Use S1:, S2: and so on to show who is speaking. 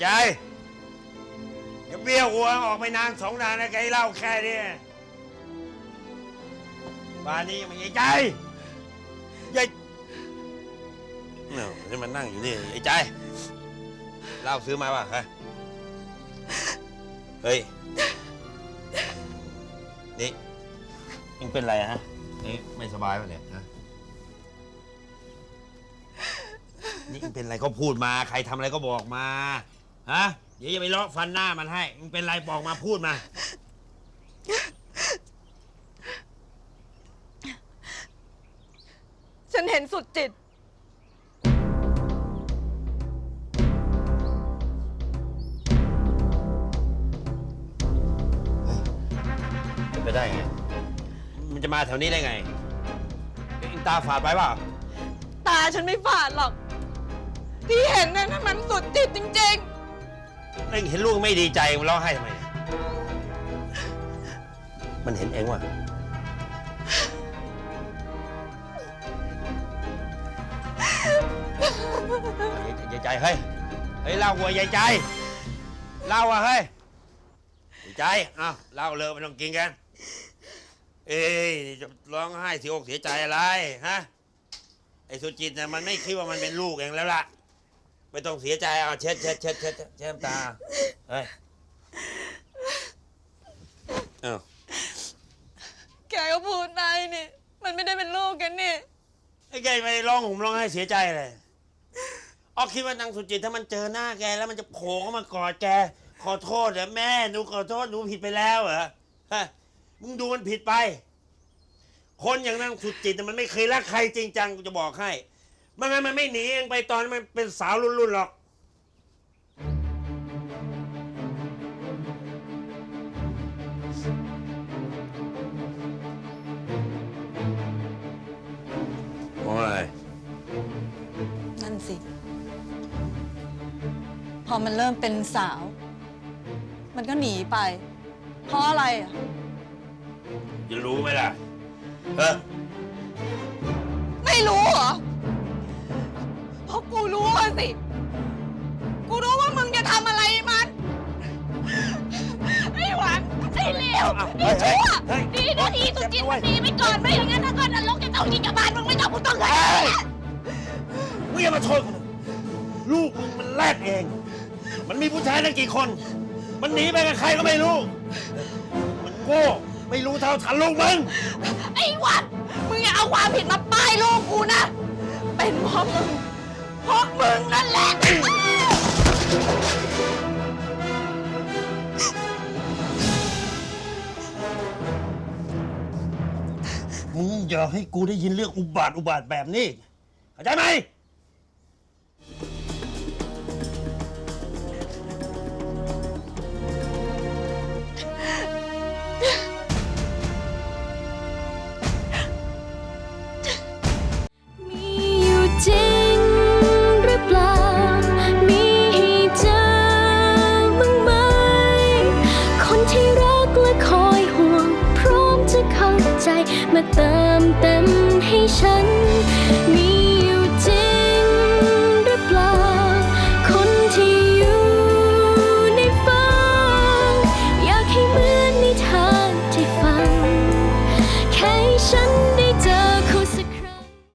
S1: ใจอย่าเบี้ยวหัวออกไปนานสองนานนะไกเล่าแค่เนี้บ้านนี้ยังไม่ใหญ่ใจใหญ่เนี่ยนี่มันนั่งอยู่นี่ไอ้ใจเหล้าซื้อมาป่ะฮะเฮ้ยนี่มึงเป็นไรฮะนี่ไม่สบายป่ะเนี่ยฮะนี่มึงเป็นไรก็พูดมา ใครทำอะไรก็บอกมา ฮะ เดี๋ยวอย่าไปเลาะฟันหน้ามันให้ มึงเป็นไรบอกมาพูดมา
S2: ฉันเห็นสุดจิต
S1: เป็นไปได้ไง มันจะมาแถวนี้ได้ไงเอ็งตาฝาดไปเปล่า
S2: ตาฉันไม่ฝาดหรอก ที่เห็นนั่นน่ะมันสุดจิตจริง
S1: เอ็งเห็นลูกไม่ดีใจมันร้องไห้ทำไมเนี่ยมันเห็นเองว่ะยายใจเฮ้ยเฮ้ยเล่าหัวยายใจเล่าอะเฮ้ยใจเอ้าเล่าเลยไม่ต้องกินกัน เอ้ยจะร้องไห้เสียอกเสียใจอะไรฮะไอ้สุจิตเนี่ยมันไม่คิดว่ามันเป็นลูกเองแล้วล่ะ ไม่ต้องเสียใจเอาเช็ดเช็ดเช็ดเช็ดเช็ดน้ำตาเฮ้ยเอ้า
S2: ๆแกก็พูดได้นี่ มันไม่ได้เป็นลูกกันนี่
S1: ไอ้แกไปร้องห่มร้องไห้เสียใจเลยออกคิดว่านางสุจิตถ้ามันเจอหน้าแกแล้วมันจะโผล่เข้ามากอดแก ขอโทษเหรอแม่หนูขอโทษหนูผิดไปแล้วเหรอฮะมึงดูมันผิดไป คนอย่างนางสุจิตน่ะมันไม่เคยรักใครจริงจังกูจะบอกให้ ไมันงั้นมันไม่หนีเองไปตอนมันเป็นสาวรุ่นๆหรอก โอ้ย
S2: นั่นสิ พอมันเริ่มเป็นสาว มันก็หนีไป เพราะอะไรอะ
S1: จะรู้ไหมล่ะเออ
S2: ไม่รู้เหรอ สิ กูรู้ว่ามึงจะทำอะไรมัน ไอ้หวังไอ้เลวไอ้ชั่วดีนะทีสุจิตมันหนีไปก่อนไม่อย่างนั้นถ้าเกิดนรกจะต้องยิงกับบ้านมึงไม่ต้องกูต้องเลย
S1: มึงอย่ามาโทษกูนะลูกมึงมันแรกเอง มันมีผู้ชายตั้งกี่คน มันหนีไปกับใครก็ไม่รู้ มันโง่ไม่รู้เท่าทันลูกมึง
S2: ไอ้หวังมึงอย่าเอาความผิดมาป้ายลูกกูนะ เป็นเพราะมึงเพวกมึงนั่นแหละ
S1: มึงอย่าให้กูได้ยินเรื่องอุบาท อุบาทแบบนี้เข้าใจไหม
S3: คอ